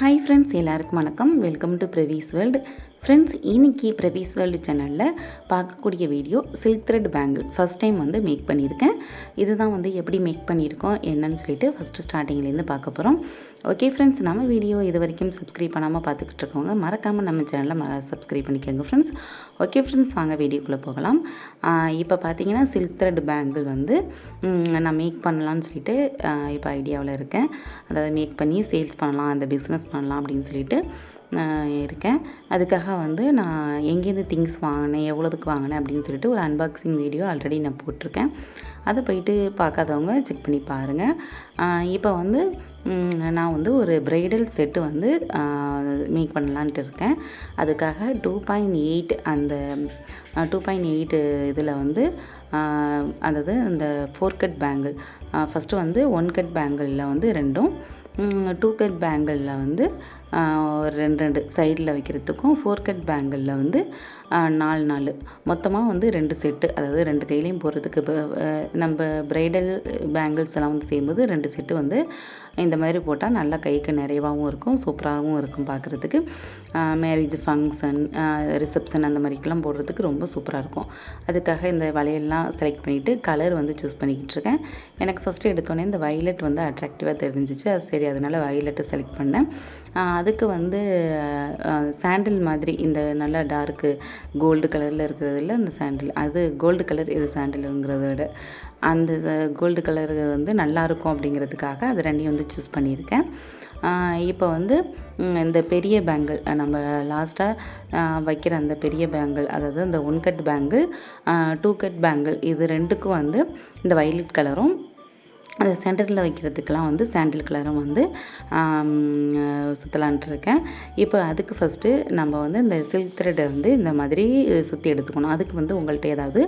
Hi friends எல்லாருக்கும் வணக்கம். Welcome to Pravees world friends இன்னைக்கு பிரவீஸ் வேர்ல்டு சேனலில் பார்க்கக்கூடிய video silk thread bangle first time வந்து மேக் பண்ணியிருக்கேன். இதுதான் வந்து எப்படி மேக் பண்ணியிருக்கோம் என்னன்னு சொல்லிட்டு ஃபஸ்ட்டு ஸ்டார்டிங்லேருந்து பார்க்க போகிறோம் ஓகே ஃப்ரெண்ட்ஸ் நம்ம வீடியோ இது வரைக்கும் சப்ஸ்கிரைப் பண்ணாமல் பார்த்துக்கிட்டு இருக்கவங்க மறக்காமல் நம்ம சேனலை மற சப்ஸ்கிரைப் பண்ணிக்கோங்க ஃப்ரெண்ட்ஸ் ஓகே ஃப்ரெண்ட்ஸ் வாங்க வீடியோக்குள்ளே போகலாம். இப்போ பார்த்தீங்கன்னா சில்க் த்ரெட் பேங்கிள் வந்து நான் மேக் பண்ணலான்னு சொல்லிட்டு இப்போ ஐடியாவில் இருக்கேன். அதாவது மேக் பண்ணி சேல்ஸ் பண்ணலாம் அந்த பிஸ்னஸ் பண்ணலாம் அப்படின்னு சொல்லிட்டு நான் இருக்கேன். அதுக்காக வந்து நான் எங்கேருந்து திங்ஸ் வாங்கினேன் எவ்வளோதுக்கு வாங்கினேன் அப்படின்னு சொல்லிட்டு ஒரு அன்பாக்சிங் வீடியோ ஆல்ரெடி நான் போட்டிருக்கேன். அதை போயிட்டு பார்க்காதவங்க செக் பண்ணி பாருங்கள் இப்போ வந்து நான் வந்து ஒரு ப்ரைடல் செட்டு வந்து மேக் பண்ணலான்ட்டு இருக்கேன். அதுக்காக டூ பாயிண்ட் எயிட் அந்த டூ பாயிண்ட் எயிட் இதில் வந்து அதாவது அந்த ஃபோர் கட் பேங்கிள் ஃபஸ்ட்டு வந்து ஒன் கட் பேங்கிளில் வந்து ரெண்டும் டூ கட் பேங்கிளில் வந்து ஒரு ரெண்டு ரெண்டு சைடில் வைக்கிறதுக்கும் ஃபோர் கட் பேங்கிளில் வந்து நாலு நாலு. மொத்தமாக வந்து ரெண்டு செட்டு அதாவது ரெண்டு கையிலையும் போடுறதுக்கு இப்போ நம்ம பிரைடல் பேங்கிள்ஸ் எல்லாம் வந்து செய்யும்போது ரெண்டு செட்டு வந்து இந்த மாதிரி போட்டால் நல்லா கைக்கு நிறைவாகவும் இருக்கும் சூப்பராகவும் இருக்கும் பார்க்குறதுக்கு மேரேஜ் ஃபங்க்ஷன் ரிசப்ஷன் அந்த மாதிரிக்கெல்லாம் போடுறதுக்கு ரொம்ப சூப்பராக இருக்கும். அதுக்காக இந்த வளையல்லாம் செலக்ட் பண்ணிவிட்டு கலர் வந்து சூஸ் பண்ணிக்கிட்டு இருக்கேன். எனக்கு ஃபஸ்ட்டு எடுத்தோடனே இந்த வயலட் வந்து அட்ராக்டிவாக தெரிஞ்சிச்சு. அது சரி அதனால் வயலட்டை செலக்ட் பண்ணேன். அதுக்கு வந்து சாண்டில் மாதிரி இந்த நல்ல டார்க்கு கோல்டு கலரில் இருக்கிறதுல அந்த சாண்டில் அது கோல்டு கலர் இது சாண்டிலுங்கிறத விட. அந்த கோல்டு கலர் வந்து நல்லா இருக்கும் அப்படிங்கிறதுக்காக அது ரெண்டையும் வந்து சூஸ் பண்ணியிருக்கேன். இப்போ வந்து இந்த பெரிய பேங்கிள் நம்ம லாஸ்ட்டாக வைக்கிற அந்த பெரிய பேங்கிள் அதாவது இந்த one cut bangle two cut bangle இது ரெண்டுக்கும் வந்து இந்த வயலட் கலரும் அது சென்டரில் வைக்கிறதுக்கெலாம் வந்து சாண்டில் கலரும் வந்து சுற்றலான்ட்டு இருக்கேன் இப்போ அதுக்கு ஃபஸ்ட்டு நம்ம வந்து இந்த சில்க் த்ரெட்டை வந்து இந்த மாதிரி சுற்றி எடுத்துக்கணும். அதுக்கு வந்து உங்கள்கிட்ட ஏதாவது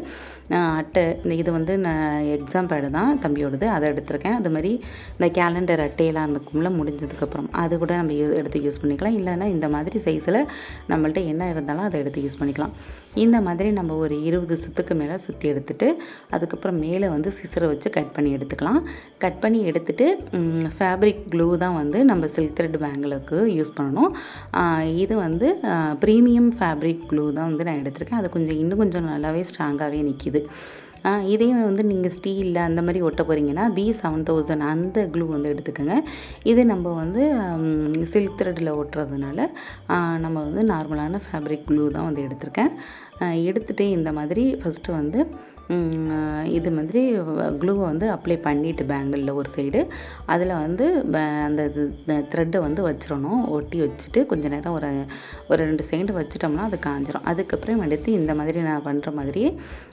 அட்டை இந்த இது வந்து நான் எக்ஸாம் பேடு தான் தம்பியோடது அதை எடுத்திருக்கேன். அது மாதிரி இந்த கேலண்டர் அட்டையெல்லாம் இருக்கும்ல முடிஞ்சதுக்கப்புறம் அது கூட நம்ம யூ- எடுத்து யூஸ் பண்ணிக்கலாம். இல்லைன்னா இந்த மாதிரி சைஸில் நம்மள்ட்ட என்ன இருந்தாலும் அதை எடுத்து யூஸ் பண்ணிக்கலாம். இந்த மாதிரி நம்ம ஒரு இருபது சுத்துக்கு மேலே சுற்றி எடுத்துட்டு அதுக்கப்புறம் மேலே வந்து சிசரை வச்சு கட் பண்ணி எடுத்துக்கலாம். கட் பண்ணி எடுத்துகிட்டு ஃபேப்ரிக் க்ளூ தான் வந்து நம்ம சில்க் த்ரெட் பேங்கிளுக்கு யூஸ் பண்ணணும். இது வந்து ப்ரீமியம் ஃபேப்ரிக் க்ளூ தான் வந்து நான் எடுத்திருக்கேன். அது கொஞ்சம் இன்னும் கொஞ்சம் நல்லாவே ஸ்ட்ராங்காகவே நிற்கிது இதையும் வந்து நீங்கள் ஸ்டீலில் அந்த மாதிரி ஒட்ட போகிறீங்கன்னா பி செவன் தௌசண்ட் அந்த க்ளூ வந்து எடுத்துக்கோங்க. இது நம்ம வந்து சில்க் த்ரெட்டில் ஒட்டுறதுனால நம்ம வந்து நார்மலான ஃபேப்ரிக் க்ளூ தான் வந்து எடுத்திருக்கேன். எடுத்துகிட்டு இந்த மாதிரி ஃபஸ்ட்டு வந்து இது மாதிரி க்ளூவை வந்து அப்ளை பண்ணிட்டு பேங்கிளில் ஒரு சைடு. அதில் வந்து ப- அந்த த்ரெட்டை வந்து வச்சிடணும் ஒட்டி வச்சுட்டு கொஞ்ச நேரம் ஒரு ஒரு ரெண்டு செகண்ட் வச்சிட்டோம்னா அது காஞ்சிரும். அதுக்கப்புறம் எடுத்து இந்த மாதிரி நான் பண்ணுற மாதிரியே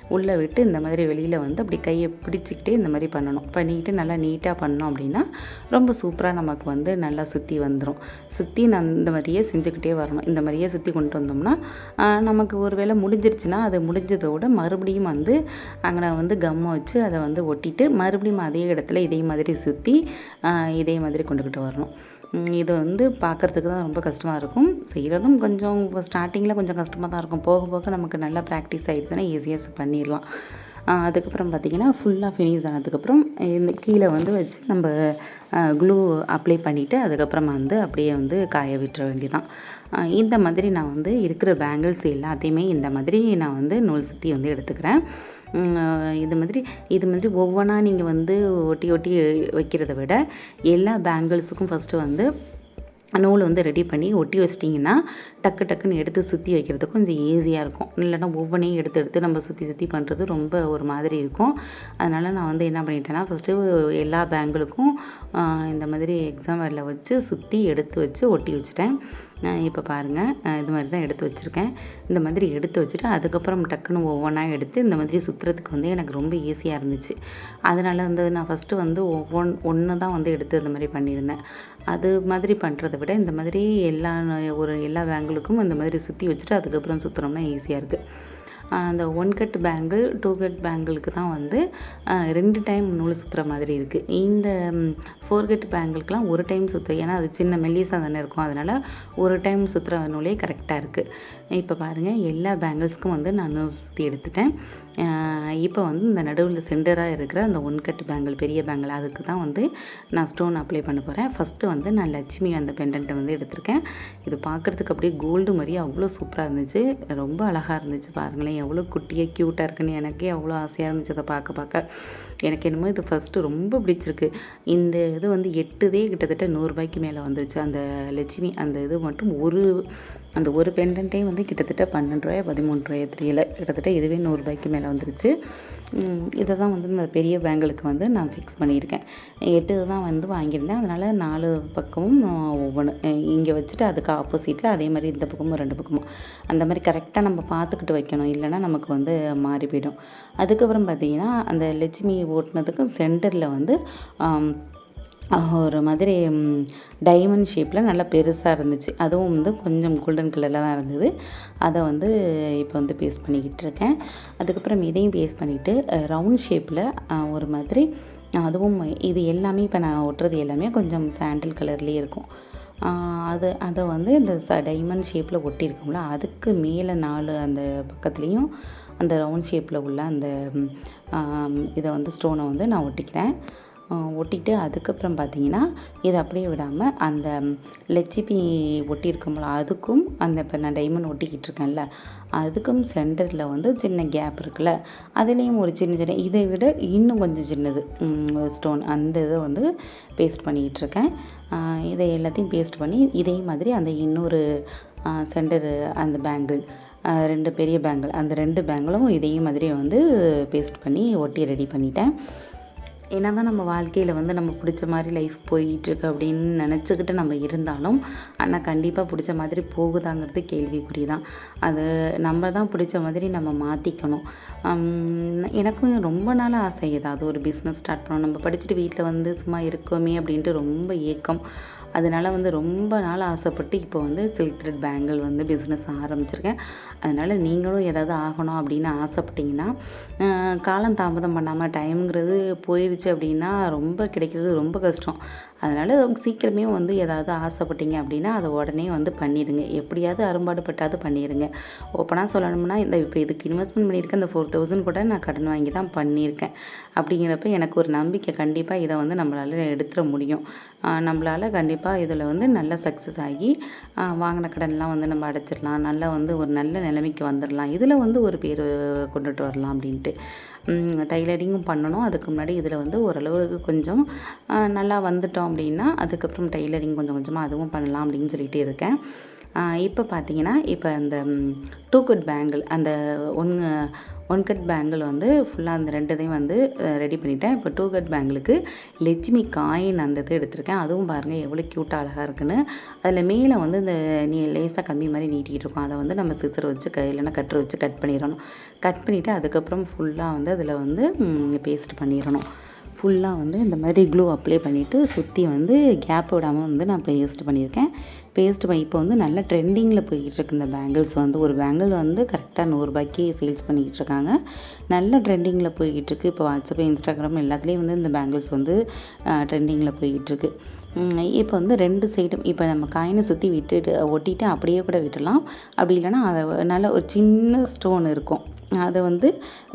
உள்ளே விட்டு இந்த மாதிரி வெளியில் வந்து அப்படி கையை பிடிச்சிக்கிட்டே இந்த மாதிரி பண்ணணும். பண்ணிக்கிட்டு நல்லா நீட்டாக பண்ணோம் அப்படின்னா ரொம்ப சூப்பராக நமக்கு வந்து நல்லா சுற்றி வந்துடும் சுற்றி நான் இந்த மாதிரியே செஞ்சுக்கிட்டே வரணும். இந்த மாதிரியே சுற்றி கொண்டு வந்தோம்னா நமக்கு ஒரு வேளை முடிஞ்சிருச்சுன்னா அது முடிஞ்சதோட மறுபடியும் வந்து அங்கே நான் வந்து கம்மை வச்சு அதை வந்து ஒட்டிட்டு மறுபடியும் அதே இடத்துல இதே மாதிரி சுற்றி இதே மாதிரி கொண்டுக்கிட்டு வரணும். இது வந்து பார்க்குறதுக்கு தான் ரொம்ப கஷ்டமாக இருக்கும். செய்கிறதும் கொஞ்சம் ஸ்டார்டிங்கில் கொஞ்சம் கஷ்டமாக தான் இருக்கும். போக போக நமக்கு நல்லா ப்ராக்டிஸ் ஆகிடுச்சுன்னா ஈஸியாக பண்ணிடலாம். அதுக்கப்புறம் பார்த்திங்கன்னா ஃபுல்லாக ஃபினிஷ் ஆனதுக்கப்புறம் இந்த கீழே வந்து வச்சு நம்ம க்ளூ அப்ளை பண்ணிவிட்டு அதுக்கப்புறமா வந்து அப்படியே வந்து காய விட்டுற வேண்டியதான் இந்த மாதிரி நான் வந்து இருக்கிற பேங்கிள்ஸ் எல்லாத்தையுமே இந்த மாதிரி நான் வந்து நூல் சுற்றி வந்து எடுத்துக்கிறேன். இது மாதிரி இது மாதிரி ஒவ்வொன்றா நீங்கள் வந்து ஒட்டி ஒட்டி வைக்கிறத விட எல்லா பேங்கிள்ஸுக்கும் ஃபஸ்ட்டு வந்து நூல் வந்து ரெடி பண்ணி ஒட்டி வச்சிட்டிங்கன்னா டக்கு டக்குன்னு எடுத்து சுற்றி வைக்கிறதுக்கு கொஞ்சம் ஈஸியாக இருக்கும். இல்லைன்னா ஒவ்வொன்றையும் எடுத்து எடுத்து நம்ம சுற்றி சுற்றி பண்ணுறது ரொம்ப ஒரு மாதிரி இருக்கும். அதனால் நான் வந்து என்ன பண்ணிட்டேன்னா ஃபஸ்ட்டு எல்லா பேங்கிளுக்கும் இந்த மாதிரி எக்ஸாம் வேரில் வச்சு சுற்றி எடுத்து வச்சு ஒட்டி வச்சுட்டேன். இப்போ பாருங்கள் இது மாதிரி தான் எடுத்து வச்சுருக்கேன். இந்த மாதிரி எடுத்து வச்சுட்டு அதுக்கப்புறம் டக்குன்னு ஒவ்வொன்றா எடுத்து இந்த மாதிரி சுற்றுறதுக்கு வந்து எனக்கு ரொம்ப ஈஸியாக இருந்துச்சு. அதனால் வந்து நான் ஃபஸ்ட்டு வந்து ஒவ்வொன் ஒன்று தான் வந்து எடுத்து இந்த மாதிரி பண்ணியிருந்தேன். அது மாதிரி பண்ணுறத விட இந்த மாதிரி எல்லா ஒரு எல்லா வேங்களுக்கும் இந்த மாதிரி சுற்றி வச்சுட்டு அதுக்கப்புறம் சுற்றுனோம்னா ஈஸியாக இருக்குது அந்த one cut bangle two cut பேங்கிளுக்கு தான் வந்து ரெண்டு டைம் நூல் சுற்றுற மாதிரி இருக்குது இந்த ஃபோர் கட் பேங்கிளுக்கெலாம் ஒரு டைம் சுற்று ஏன்னா அது சின்ன மெல்லிசாக தானே இருக்கும். அதனால் ஒரு டைம் சுற்றுற நூலே கரெக்டாக இருக்குது இப்போ பாருங்கள் எல்லா பேங்கிள்ஸ்க்கும் வந்து நான் சுற்றி எடுத்துட்டேன். இப்போ வந்து இந்த நடுவில் சென்டராக இருக்கிற அந்த ஒன்கட்டு பேங்கிள் பெரிய பேங்கிள் அதுக்கு தான் வந்து நான் ஸ்டோன் அப்ளை பண்ண போகிறேன் ஃபஸ்ட்டு வந்து நான் லட்சுமி அந்த பெண்டன்ட்டை வந்து எடுத்திருக்கேன். இது பார்க்குறதுக்கு அப்படியே கோல்டு மாதிரி அவ்வளோ சூப்பராக இருந்துச்சு. ரொம்ப அழகாக இருந்துச்சு பாருங்களேன். எவ்வளோ குட்டியாக க்யூட்டாக இருக்குன்னு எனக்கே அவ்வளோ ஆசையாக இருந்துச்சு அதை பார்க்க பார்க்க. எனக்கு என்னமோ இது ஃபஸ்ட்டு ரொம்ப பிடிச்சிருக்கு. இந்த இது வந்து எட்டுதே கிட்டத்தட்ட நூறுரூபாய்க்கு மேலே வந்துருச்சு. அந்த லட்சுமி அந்த இது மட்டும் ஒரு அந்த ஒரு பெண்டன்ட்டே வந்து கிட்டத்தட்ட பன்னெண்டு ரூபாய் பதிமூணு ரூபாய் தெரியல. கிட்டத்தட்ட இதுவே நூறுரூபாய்க்கு மேலே வந்துருச்சு. இதை தான் வந்து இந்த பெரிய பேங்கிளுக்கு வந்து நான் ஃபிக்ஸ் பண்ணியிருக்கேன். எட்டு தான் வந்து வாங்கியிருந்தேன். அதனால் நாலு பக்கமும் ஒவ்வொன்று இங்கே வச்சுட்டு அதுக்கு ஆப்போசிட்டில் அதே மாதிரி இந்த பக்கமும் ரெண்டு பக்கமும். அந்த மாதிரி கரெக்டாக நம்ம பார்த்துக்கிட்டு வைக்கணும். இல்லைன்னா நமக்கு வந்து மாறி போயிடும். அதுக்கப்புறம் பார்த்திங்கன்னா அந்த லட்சுமி ஓட்டினதுக்கும் சென்டரில் வந்து ஒரு மாதிரி டைமண்ட் ஷேப்பில் நல்லா பெருசாக இருந்துச்சு. அதுவும் வந்து கொஞ்சம் கோல்டன் கலரில் தான் இருந்தது. அதை வந்து இப்போ வந்து பேஸ்ட் பண்ணிக்கிட்டு இருக்கேன். அதுக்கப்புறம் இதையும் பேஸ்ட் பண்ணிவிட்டு ரவுண்ட் ஷேப்பில் ஒரு மாதிரி அதுவும் இது எல்லாமே இப்போ நான் ஒட்டுறது எல்லாமே கொஞ்சம் சாண்டில் கலர்லேயே இருக்கும். அது அதை வந்து இந்த டைமண்ட் ஷேப்பில் ஒட்டியிருக்கோம்ல அதுக்கு மேலே நாலு அந்த பக்கத்துலேயும் அந்த ரவுண்ட் ஷேப்பில் உள்ள அந்த இதை வந்து ஸ்டோனை வந்து நான் ஒட்டிக்கிறேன். ஒட்டிட்டு அதுக்கப்புறம் பார்த்தீங்கன்னா இதை அப்படியே விடாமல் அந்த லெச்சிப்பி ஒட்டியிருக்கோம்ல அதுக்கும் அந்த இப்போ நான் டைமண்ட் ஒட்டிக்கிட்டு இருக்கேன்ல அதுக்கும் சென்டரில் வந்து சின்ன கேப் இருக்குல்ல அதுலேயும் ஒரு சின்ன சின்ன இதை விட இன்னும் கொஞ்சம் சின்னது ஸ்டோன் அந்த இதை வந்து பேஸ்ட் பண்ணிக்கிட்டு இருக்கேன். இதை எல்லாத்தையும் பேஸ்ட் பண்ணி இதே மாதிரி அந்த இன்னொரு சென்டரு அந்த பேங்கிள் ரெண்டு பெரிய பேங்கிள் அந்த ரெண்டு பேங்கிளும் இதே மாதிரி வந்து பேஸ்ட் பண்ணி ஒட்டி ரெடி பண்ணிட்டேன். என்ன தான் நம்ம வாழ்க்கையில் வந்து நம்ம பிடிச்ச மாதிரி லைஃப் போயிட்டுருக்கு அப்படின்னு நினச்சிக்கிட்டு நம்ம இருந்தாலும் ஆனால் கண்டிப்பாக பிடிச்ச மாதிரி போகுதாங்கிறது கேள்விக்குறி தான் அது நம்ம தான் பிடிச்ச மாதிரி நம்ம மாற்றிக்கணும் எனக்கும் ரொம்ப நாள் ஆசை ஏதாவது ஒரு பிஸ்னஸ் ஸ்டார்ட் பண்ணணும். நம்ம படிச்சுட்டு வீட்டில் வந்து சும்மா இருக்கோமே அப்படின்ட்டு ரொம்ப ஏக்கம். அதனால் வந்து ரொம்ப நாள் ஆசைப்பட்டு இப்போ வந்து சில்க் த்ரெட் பேங்கிள் வந்து பிஸ்னஸ் ஆரம்பிச்சிருக்கேன். அதனால் நீங்களும் ஏதாவது ஆகணும் அப்படின்னு ஆசைப்பட்டிங்கன்னா காலம் தாமதம் பண்ணாமல் டைம்ங்கிறது போயிடுச்சு. அப்படின்னா ரொம்ப கிடைக்கிறது ரொம்ப கஷ்டம். அதனால் சீக்கிரமே வந்து ஏதாவது ஆசைப்பட்டீங்க அப்படின்னா அதை உடனே வந்து பண்ணிடுங்க எப்படியாவது அரும்பாடு பட்டாவது பண்ணிடுங்க ஓப்பனாக சொல்லணும்னா இந்த இப்போ இதுக்கு இன்வெஸ்ட்மெண்ட் பண்ணியிருக்கேன் இந்த ஃபோர் தௌசண்ட் கூட நான் கடன் வாங்கி தான் பண்ணியிருக்கேன். அப்படிங்கிறப்ப எனக்கு ஒரு நம்பிக்கை கண்டிப்பாக இதை வந்து நம்மளால் எடுத்துட முடியும். நம்மளால் கண்டிப்பாக இதில் வந்து நல்ல சக்ஸஸ் ஆகி வாங்கின கடன்லாம் வந்து நம்ம அடைச்சிடலாம். நல்லா வந்து ஒரு நல்ல நிலைமைக்கு வந்துடலாம். இதில் வந்து ஒரு பேர் கொண்டுட்டு வரலாம் அப்படின்ட்டு. டைலரிங்கும் பண்ணணும். அதுக்கு முன்னாடி இதில் வந்து ஓரளவுக்கு கொஞ்சம் நல்லா வந்துட்டோம். அப்படின்னா அதுக்கப்புறம் டெய்லரிங் கொஞ்சம் கொஞ்சமாக அதுவும் பண்ணலாம் அப்படின்னு சொல்லிகிட்டே இருக்கேன். இப்போ பார்த்தீங்கன்னா இப்போ அந்த டூ குட் பேங்கிள் அந்த ஒன்று ஒன் கட் பேங்கிள் வந்து ஃபுல்லாக அந்த ரெண்டுதையும் வந்து ரெடி பண்ணிட்டேன். இப்போ டூ கட் பேங்கிளுக்கு லட்சுமி காயின் அந்த இது எடுத்திருக்கேன். அதுவும் பாருங்கள் எவ்வளோ க்யூட்டாக அழகாக இருக்குன்னு. அதில் மேலே வந்து இந்த நீ லேசாக கம்மி மாதிரி நீட்டிகிட்டு இருக்கோம். அதை வந்து நம்ம சிசர் வச்சு க இல்லைன்னா கட்ரு வச்சு கட் பண்ணிடணும். கட் பண்ணிவிட்டு அதுக்கப்புறம் ஃபுல்லாக வந்து அதில் வந்து பேஸ்ட் பண்ணிடணும். ஃபுல்லாக வந்து இந்த மாதிரி க்ளூ அப்ளை பண்ணிவிட்டு சுற்றி வந்து கேப் விடாமல் வந்து நான் பேஸ்ட் பண்ணியிருக்கேன். பேஸ்ட் பண்ணி இப்போ வந்து நல்ல ட்ரெண்டிங்கில் போய்கிட்டு இருக்கு இந்த பேங்கிள்ஸ் வந்து. ஒரு பேங்கிள் வந்து கரெக்டாக நூறுரூபாய்க்கு சேல்ஸ் பண்ணிக்கிட்டு இருக்காங்க நல்ல ட்ரெண்டிங்கில் போய்கிட்டு இருக்கு இப்போ வாட்ஸ்அப் இன்ஸ்டாகிராம் எல்லாத்துலேயும் வந்து இந்த பேங்கிள்ஸ் வந்து ட்ரெண்டிங்கில் போய்கிட்டுருக்கு இப்போ வந்து ரெண்டு சைடும் இப்போ நம்ம காயினை சுற்றி விட்டுட்டு ஒட்டிட்டு அப்படியே கூட விட்டுடலாம். அப்படி இல்லைன்னா அதை நல்ல ஒரு சின்ன ஸ்டோன் இருக்கும். அதை வந்து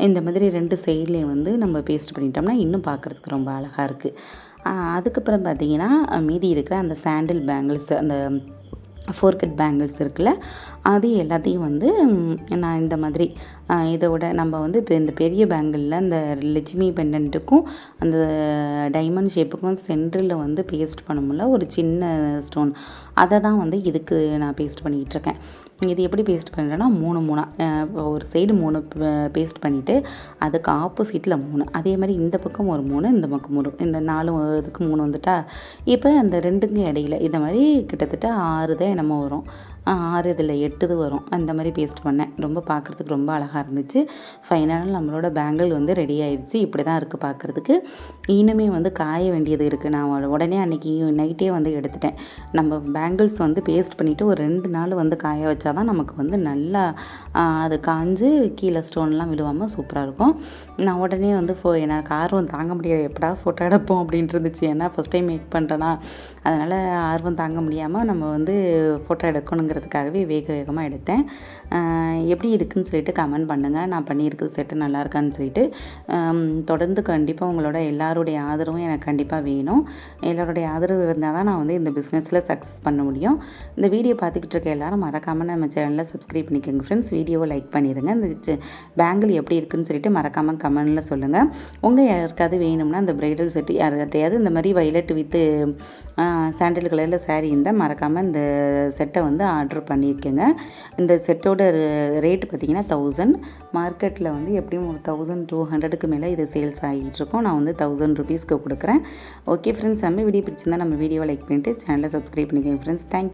இந்த மாதிரி ரெண்டு சைட்லேயும் வந்து நம்ம பேஸ்ட் பண்ணிட்டோம்னா இன்னும் பார்க்குறதுக்கு ரொம்ப அழகாக இருக்குது அதுக்கப்புறம் பார்த்தீங்கன்னா மீதி இருக்கிற அந்த சாண்டில் பேங்கிள்ஸ் அந்த ஃபோர்கட் பேங்கிள்ஸ் இருக்குல்ல அது எல்லாத்தையும் வந்து நான் இந்த மாதிரி இதோட நம்ம வந்து இப்போ இந்த பெரிய பேங்கிளில் அந்த லட்சுமி பெண்டன்ட்டுக்கும் அந்த டைமண்ட் ஷேப்புக்கும் சென்டரில் வந்து பேஸ்ட் பண்ணும்ல ஒரு சின்ன ஸ்டோன் அதை தான் வந்து இதுக்கு நான் பேஸ்ட் பண்ணிக்கிட்டு இருக்கேன். இது எப்படி பேஸ்ட் பண்ணுறேன்னா மூணு மூணாக ஒரு சைடு மூணு பேஸ்ட் பண்ணிவிட்டு அதுக்கு ஆப்போசிட்டில் மூணு. அதே மாதிரி இந்த பக்கம் ஒரு மூணு இந்த பக்கம் மூணு இந்த நாலு இதுக்கு மூணு வந்துட்டா இப்போ அந்த ரெண்டுக்கும் இடையில இந்த மாதிரி கிட்டத்தட்ட ஆறு தான் என்னமோ வரும். ஆறு இதில் எட்டுது வரும். அந்த மாதிரி பேஸ்ட் பண்ணேன். ரொம்ப பார்க்குறதுக்கு ரொம்ப அழகாக இருந்துச்சு. ஃபைனலாக நம்மளோட பேங்கிள் வந்து ரெடி ஆயிடுச்சு. இப்படி தான் இருக்குது பார்க்குறதுக்கு. இன்னுமே வந்து காய வேண்டியது இருக்குது நான் உடனே அன்றைக்கி நைட்டே வந்து எடுத்துட்டேன். நம்ம பேங்கிள்ஸ் வந்து பேஸ்ட் பண்ணிவிட்டு ஒரு ரெண்டு நாள் வந்து காய வச்சா தான் நமக்கு வந்து நல்லா அது காஞ்சு கீழே ஸ்டோன்லாம் விழுவாமல் சூப்பராக இருக்கும். நான் உடனே வந்து ஃபோ எனக்கு ஆர்வம் தாங்க முடியாது. எப்படா ஃபோட்டோ எடுப்போம் அப்படின்ட்டு இருந்துச்சு. ஏன்னா ஃபஸ்ட் டைம் மேக் பண்ணுறேன்னா அதனால் ஆர்வம் தாங்க முடியாமல் நம்ம வந்து ஃபோட்டோ எடுக்கணுங்கிறதுக்காகவே வேக வேகமாக எடுத்தேன் எப்படி இருக்குன்னு சொல்லிட்டு கமெண்ட் பண்ணுங்கள் நான் பண்ணியிருக்கிறது செட்டு நல்லா இருக்கான்னு சொல்லிட்டு தொடர்ந்து கண்டிப்பாக உங்களோட எல்லாருடைய ஆதரவும் எனக்கு கண்டிப்பாக வேணும். எல்லாருடைய ஆதரவு இருந்தால் தான் நான் வந்து இந்த பிஸ்னஸில் சக்ஸஸ் பண்ண முடியும். இந்த வீடியோ பார்த்துக்கிட்டு இருக்க எல்லாரும் மறக்காமல் நம்ம சேனலில் சப்ஸ்கிரைப் பண்ணிக்கோங்க ஃப்ரெண்ட்ஸ் வீடியோவை லைக் பண்ணிடுங்க. இந்த பேங்கிள் எப்படி இருக்குதுன்னு சொல்லிட்டு மறக்காமல் கமெண்டில் சொல்லுங்கள் உங்கள் யாருக்காவது வேணும்னா இந்த பிரைடல் செட்டு யார்கிட்டயாவது இந்த மாதிரி வைலட் வித்து சாண்டில் கலரில் saree இருந்தால் மறக்காமல் இந்த செட்டை வந்து ஆர்டர் பண்ணியிருக்கேங்க. இந்த செட்டோட ரேட்டு பார்த்தீங்கன்னா தௌசண்ட் மார்க்கெட்டில் வந்து எப்படியும் ஒரு தௌசண்ட் டூ ஹண்ட்ரடுக்கு மேலே இது சேல்ஸ் ஆகிட்டுருக்கோம் நான் வந்து தௌசண்ட் ருபீஸ்க்கு கொடுக்குறேன். ஓகே ஃப்ரெண்ட்ஸ் நம்ம வீடியோ பிடிச்சிருந்தா நம்ம வீடியோ லைக் பண்ணிவிட்டு சேனலை சப்ஸ்கிரைப் பண்ணிக்கோங்க ஃப்ரெண்ட்ஸ் தேங்க்